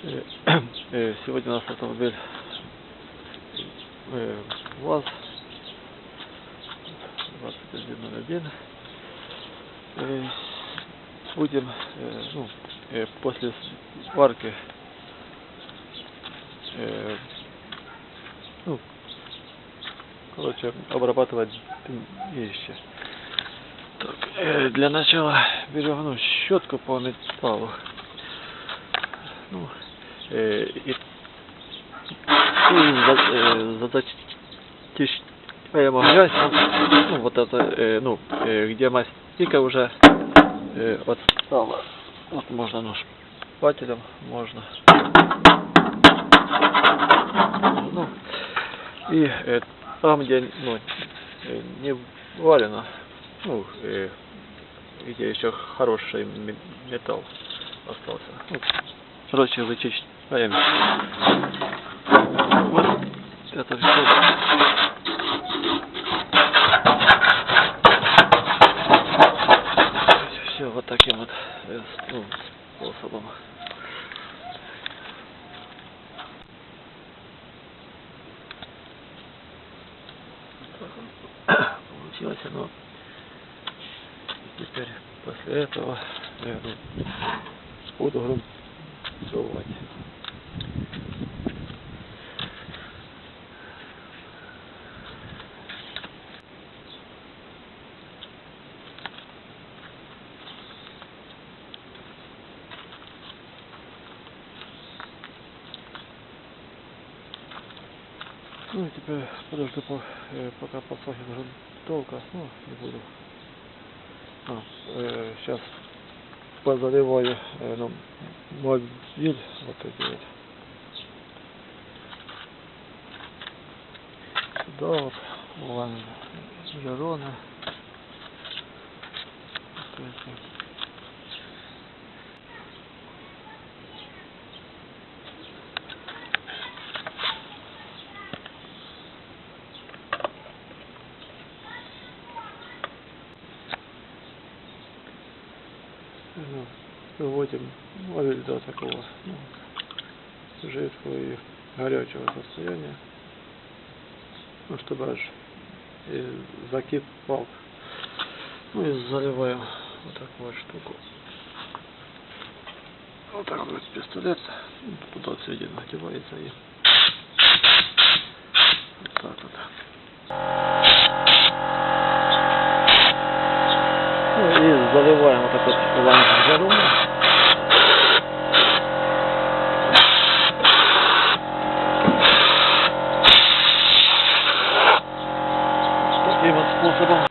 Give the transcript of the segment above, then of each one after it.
Э, Сегодня у нас автомобиль э, ВАЗ 2101. Э, Будем ну, после сварки ну, короче, обрабатывать вещи. Так, для начала берем ну, щетку по металлу. Ну, э, э, затачиваем грязь, ну, вот это, э, ну, где мастика уже отстала. Вот можно, ну, шпателем можно. Ну, и там, где ну, не варено, ну, где еще хороший ме- металл остался. Ну, короче, вычищаем. Вот это все. Все вот таким вот э, ну, способом. Получилось оно. Теперь после этого я буду грунтовать. Ну и теперь подожду, по- э, пока подсохнет грунтовка. Ну, не буду. А, сейчас позаливаю э, ну, мобиль вот эти вот. Сюда вот лонжероны. Вот эти. Выводим мобиль до такого ну, жидкого и горячего состояния. Ну, чтобы аж закипал. Ну и заливаем вот такую вот штуку. Вот так вот пистолет ну, туда в середину одевается и вот так вот. Ну и заливаем вот так вот ланжерон. Таким вот способом.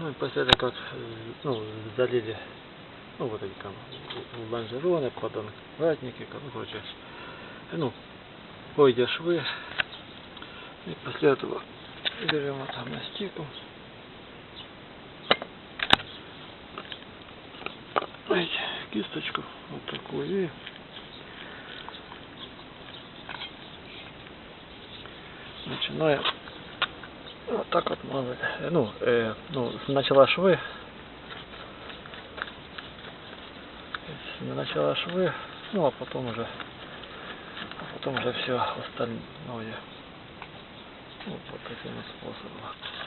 Ну и после этого как э, ну, залили ну вот эти там лонжероны, подонкратники, ну, короче, ну, пойдя швы. И после этого берем вот там мастику. Ой, кисточку вот такую и начинаем вот так вот мазать. Э, Ну, э, ну, сначала швы. Сначала швы, ну а потом уже, а потом уже все остальное. Вот, вот таким способом.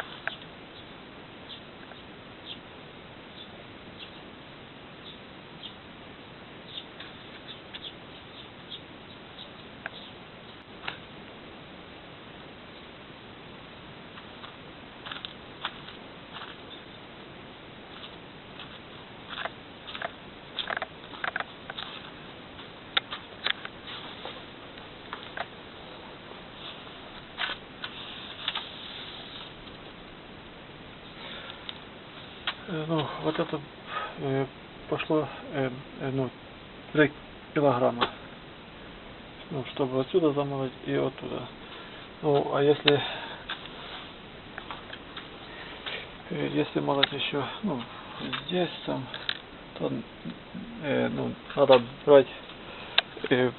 Ну, вот это э, пошло, э, э, ну, 3 килограмма. Ну, чтобы отсюда замолоть и оттуда. Ну, а если э, если молоть еще, ну, здесь там, то, э, ну, надо брать э,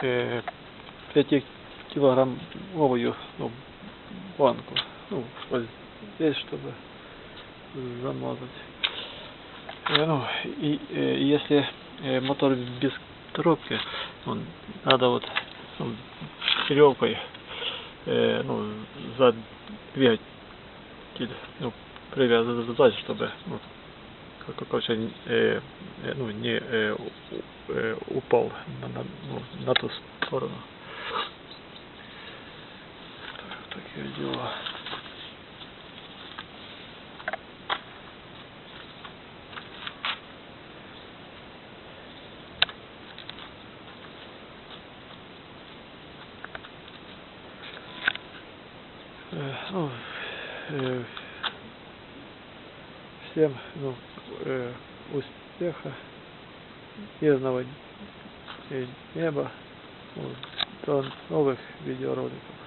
э, 5 килограммовую ну, банку. Ну, здесь, чтобы замазать. Э, Ну, и э, если э, мотор без коробки, ну, надо вот ну, веревкой э, ну, за двигатель ну, привязать, чтобы ну, короче, э, ну, не э, э, упал на, на, ну, на ту сторону. Так, такие дела. Э, ну, э, всем ну, э, успеха, мирного э, неба, ну, до новых видеороликов.